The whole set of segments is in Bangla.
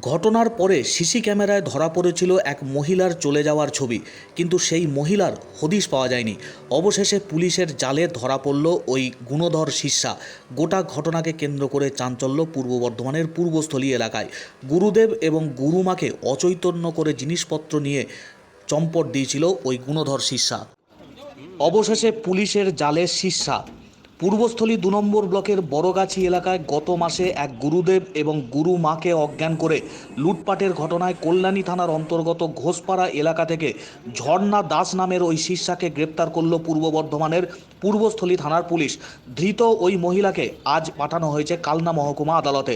ঘটনার পরে সিসি ক্যামেরায় ধরা পড়েছিল এক মহিলার চলে যাওয়ার ছবি। কিন্তু সেই মহিলার হদিশ পাওয়া যায়নি। অবশেষে পুলিশের জালে ধরা পড়ল ওই গুণধর শিষ্যা। গোটা ঘটনাকে কেন্দ্র করে চাঞ্চল্য পূর্ব বর্ধমানের পূর্বস্থলী এলাকায়। গুরুদেব এবং গুরুমাকে অচৈতন্য করে জিনিসপত্র নিয়ে চম্পট দিয়েছিল ওই গুণধর শিষ্যা। অবশেষে পুলিশের জালে শিষ্যা পূর্বস্থলী দু নম্বর ব্লকের বড়গাছি এলাকায় গত মাসে এক গুরুদেব এবং গুরু মাকে অজ্ঞান করে লুটপাটের ঘটনায় কল্যাণী থানার অন্তর্গত ঘোষপাড়া এলাকা থেকে ঝর্ণা দাস নামের ওই শিষ্যাকে গ্রেপ্তার করল পূর্ব বর্ধমানের পূর্বস্থলী থানার পুলিশ। ধৃত ওই মহিলাকে আজ পাঠানো হয়েছে কালনা মহকুমা আদালতে।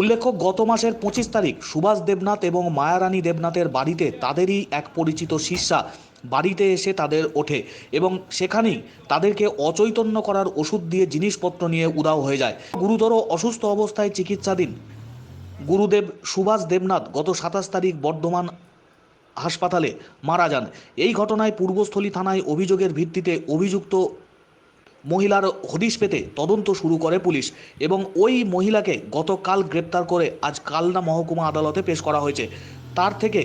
উল্লেখ্য, গত মাসের পঁচিশ তারিখ সুভাষ দেবনাথ এবং মায়ারানী দেবনাথের বাড়িতে তাদেরই এক পরিচিত শিষ্যা বাড়িতে এসে তাদের ওঠে এবং সেখানেই তাদেরকে অচৈতন্য করার ওষুধ দিয়ে জিনিসপত্র নিয়ে উদাও হয়ে যায়। গুরুতর অসুস্থ অবস্থায় চিকিৎসাধীন গুরুদেব সুভাষ দেবনাথ গত সাতাশ তারিখ বর্ধমান হাসপাতালে মারা যান। এই ঘটনায় পূর্বস্থলী থানায় অভিযোগের ভিত্তিতে অভিযুক্ত মহিলার হদিশ পেতে তদন্ত শুরু করে পুলিশ এবং ওই মহিলাকে গতকাল গ্রেপ্তার করে আজ কালনা মহকুমা আদালতে পেশ করা হয়েছে। তার থেকে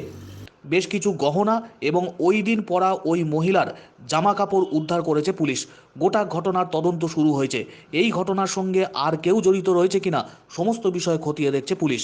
বেশ কিছু গহনা এবং ওই দিন পরা ওই মহিলার জামা কাপড় উদ্ধার করেছে পুলিশ। গোটা ঘটনার তদন্ত শুরু হয়েছে। এই ঘটনার সঙ্গে আর কেউ জড়িত রয়েছে কিনা সমস্ত বিষয় খতিয়ে দেখছে পুলিশ।